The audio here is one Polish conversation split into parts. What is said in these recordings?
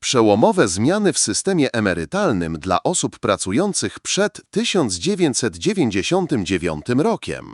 Przełomowe zmiany w systemie emerytalnym dla osób pracujących przed 1999 rokiem.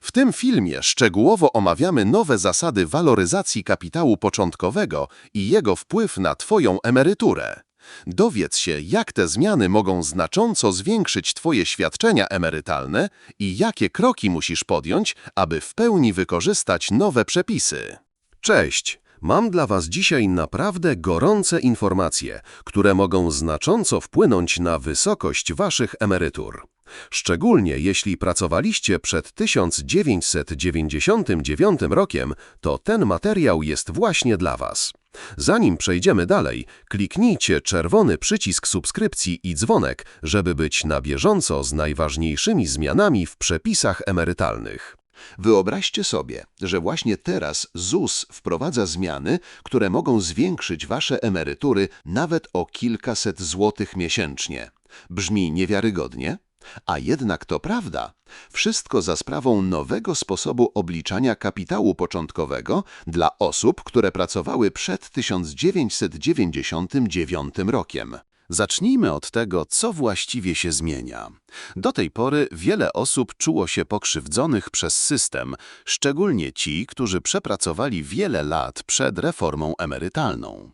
W tym filmie szczegółowo omawiamy nowe zasady waloryzacji kapitału początkowego i jego wpływ na Twoją emeryturę. Dowiedz się, jak te zmiany mogą znacząco zwiększyć Twoje świadczenia emerytalne i jakie kroki musisz podjąć, aby w pełni wykorzystać nowe przepisy. Cześć! Mam dla Was dzisiaj naprawdę gorące informacje, które mogą znacząco wpłynąć na wysokość Waszych emerytur. Szczególnie jeśli pracowaliście przed 1999 rokiem, to ten materiał jest właśnie dla Was. Zanim przejdziemy dalej, kliknijcie czerwony przycisk subskrypcji i dzwonek, żeby być na bieżąco z najważniejszymi zmianami w przepisach emerytalnych. Wyobraźcie sobie, że właśnie teraz ZUS wprowadza zmiany, które mogą zwiększyć wasze emerytury nawet o kilkaset złotych miesięcznie. Brzmi niewiarygodnie? A jednak to prawda. Wszystko za sprawą nowego sposobu obliczania kapitału początkowego dla osób, które pracowały przed 1999 rokiem. Zacznijmy od tego, co właściwie się zmienia. Do tej pory wiele osób czuło się pokrzywdzonych przez system, szczególnie ci, którzy przepracowali wiele lat przed reformą emerytalną.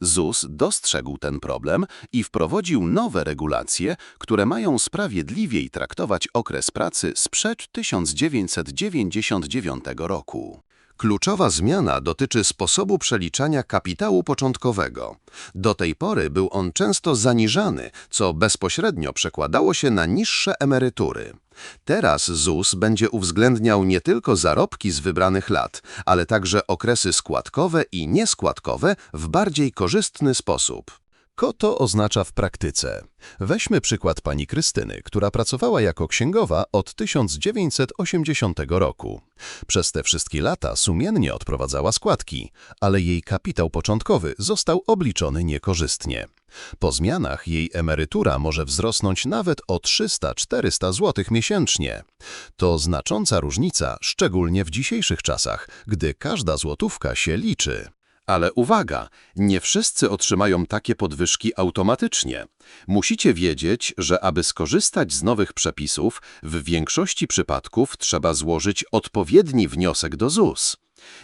ZUS dostrzegł ten problem i wprowadził nowe regulacje, które mają sprawiedliwiej traktować okres pracy sprzed 1999 roku. Kluczowa zmiana dotyczy sposobu przeliczania kapitału początkowego. Do tej pory był on często zaniżany, co bezpośrednio przekładało się na niższe emerytury. Teraz ZUS będzie uwzględniał nie tylko zarobki z wybranych lat, ale także okresy składkowe i nieskładkowe w bardziej korzystny sposób. Co to oznacza w praktyce? Weźmy przykład pani Krystyny, która pracowała jako księgowa od 1980 roku. Przez te wszystkie lata sumiennie odprowadzała składki, ale jej kapitał początkowy został obliczony niekorzystnie. Po zmianach jej emerytura może wzrosnąć nawet o 300-400 zł miesięcznie. To znacząca różnica, szczególnie w dzisiejszych czasach, gdy każda złotówka się liczy. Ale uwaga, nie wszyscy otrzymają takie podwyżki automatycznie. Musicie wiedzieć, że aby skorzystać z nowych przepisów, w większości przypadków trzeba złożyć odpowiedni wniosek do ZUS.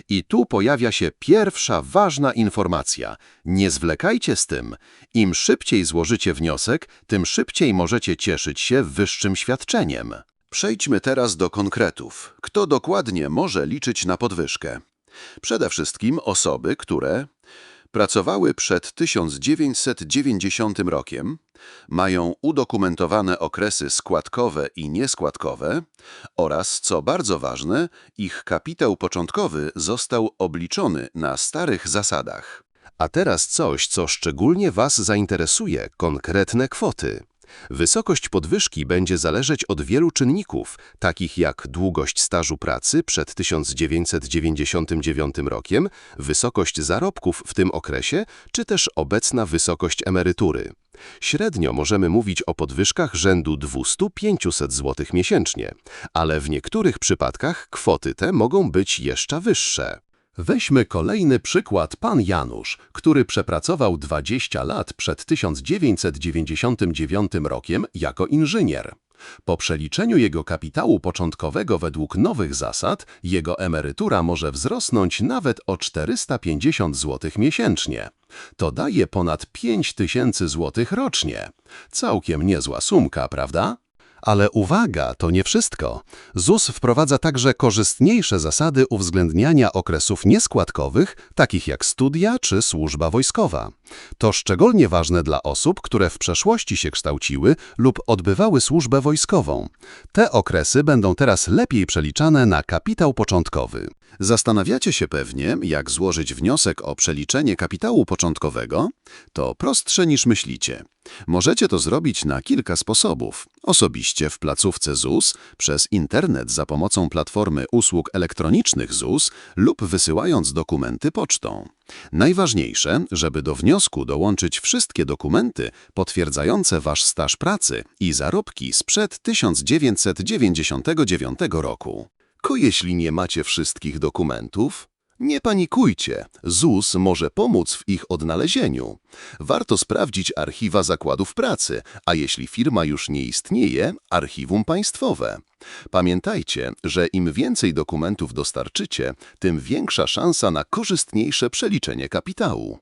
I tu pojawia się pierwsza ważna informacja. Nie zwlekajcie z tym. Im szybciej złożycie wniosek, tym szybciej możecie cieszyć się wyższym świadczeniem. Przejdźmy teraz do konkretów. Kto dokładnie może liczyć na podwyżkę? Przede wszystkim osoby, które pracowały przed 1990 rokiem, mają udokumentowane okresy składkowe i nieskładkowe oraz, co bardzo ważne, ich kapitał początkowy został obliczony na starych zasadach. A teraz coś, co szczególnie Was zainteresuje, konkretne kwoty. Wysokość podwyżki będzie zależeć od wielu czynników, takich jak długość stażu pracy przed 1999 rokiem, wysokość zarobków w tym okresie, czy też obecna wysokość emerytury. Średnio możemy mówić o podwyżkach rzędu 200-500 zł miesięcznie, ale w niektórych przypadkach kwoty te mogą być jeszcze wyższe. Weźmy kolejny przykład pan Janusz, który przepracował 20 lat przed 1999 rokiem jako inżynier. Po przeliczeniu jego kapitału początkowego według nowych zasad, jego emerytura może wzrosnąć nawet o 450 zł miesięcznie. To daje ponad 5000 zł rocznie. Całkiem niezła sumka, prawda? Ale uwaga, to nie wszystko. ZUS wprowadza także korzystniejsze zasady uwzględniania okresów nieskładkowych, takich jak studia czy służba wojskowa. To szczególnie ważne dla osób, które w przeszłości się kształciły lub odbywały służbę wojskową. Te okresy będą teraz lepiej przeliczane na kapitał początkowy. Zastanawiacie się pewnie, jak złożyć wniosek o przeliczenie kapitału początkowego? To prostsze niż myślicie. Możecie to zrobić na kilka sposobów. Osobiście w placówce ZUS, przez internet za pomocą platformy usług elektronicznych ZUS lub wysyłając dokumenty pocztą. Najważniejsze, żeby do wniosku dołączyć wszystkie dokumenty potwierdzające wasz staż pracy i zarobki sprzed 1999 roku. Ko jeśli nie macie wszystkich dokumentów? Nie panikujcie, ZUS może pomóc w ich odnalezieniu. Warto sprawdzić archiwa zakładów pracy, a jeśli firma już nie istnieje, archiwum państwowe. Pamiętajcie, że im więcej dokumentów dostarczycie, tym większa szansa na korzystniejsze przeliczenie kapitału.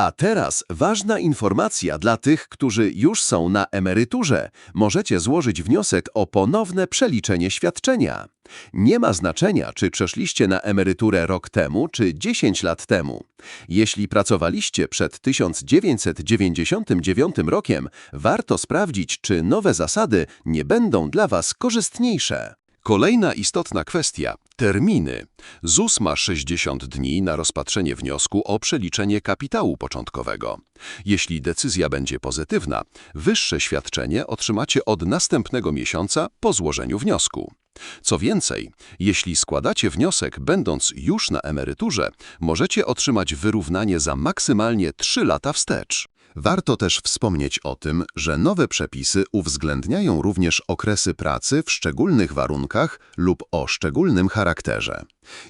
A teraz ważna informacja dla tych, którzy już są na emeryturze. Możecie złożyć wniosek o ponowne przeliczenie świadczenia. Nie ma znaczenia, czy przeszliście na emeryturę rok temu, czy 10 lat temu. Jeśli pracowaliście przed 1999 rokiem, warto sprawdzić, czy nowe zasady nie będą dla Was korzystniejsze. Kolejna istotna kwestia – terminy. ZUS ma 60 dni na rozpatrzenie wniosku o przeliczenie kapitału początkowego. Jeśli decyzja będzie pozytywna, wyższe świadczenie otrzymacie od następnego miesiąca po złożeniu wniosku. Co więcej, jeśli składacie wniosek będąc już na emeryturze, możecie otrzymać wyrównanie za maksymalnie 3 lata wstecz. Warto też wspomnieć o tym, że nowe przepisy uwzględniają również okresy pracy w szczególnych warunkach lub o szczególnym charakterze.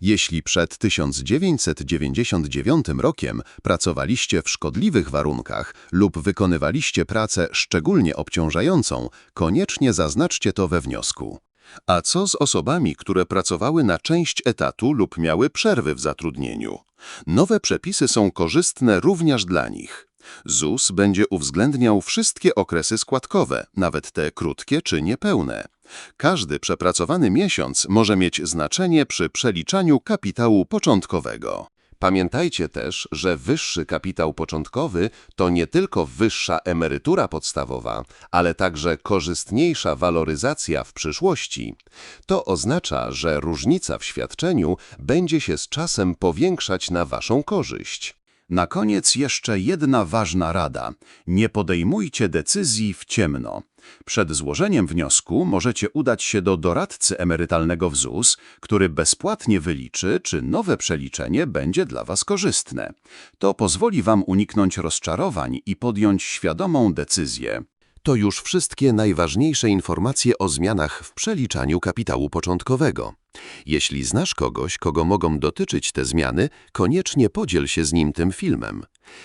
Jeśli przed 1999 rokiem pracowaliście w szkodliwych warunkach lub wykonywaliście pracę szczególnie obciążającą, koniecznie zaznaczcie to we wniosku. A co z osobami, które pracowały na część etatu lub miały przerwy w zatrudnieniu? Nowe przepisy są korzystne również dla nich. ZUS będzie uwzględniał wszystkie okresy składkowe, nawet te krótkie czy niepełne. Każdy przepracowany miesiąc może mieć znaczenie przy przeliczaniu kapitału początkowego. Pamiętajcie też, że wyższy kapitał początkowy to nie tylko wyższa emerytura podstawowa, ale także korzystniejsza waloryzacja w przyszłości. To oznacza, że różnica w świadczeniu będzie się z czasem powiększać na Waszą korzyść. Na koniec jeszcze jedna ważna rada. Nie podejmujcie decyzji w ciemno. Przed złożeniem wniosku możecie udać się do doradcy emerytalnego w ZUS, który bezpłatnie wyliczy, czy nowe przeliczenie będzie dla Was korzystne. To pozwoli Wam uniknąć rozczarowań i podjąć świadomą decyzję. To już wszystkie najważniejsze informacje o zmianach w przeliczaniu kapitału początkowego. Jeśli znasz kogoś, kogo mogą dotyczyć te zmiany, koniecznie podziel się z nim tym filmem.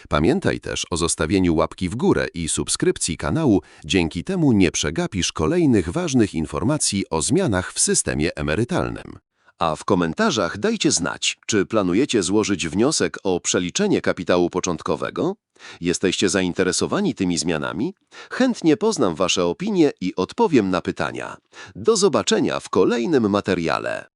Pamiętaj też o zostawieniu łapki w górę i subskrypcji kanału, dzięki temu nie przegapisz kolejnych ważnych informacji o zmianach w systemie emerytalnym. A w komentarzach dajcie znać, czy planujecie złożyć wniosek o przeliczenie kapitału początkowego? Jesteście zainteresowani tymi zmianami? Chętnie poznam Wasze opinie i odpowiem na pytania. Do zobaczenia w kolejnym materiale.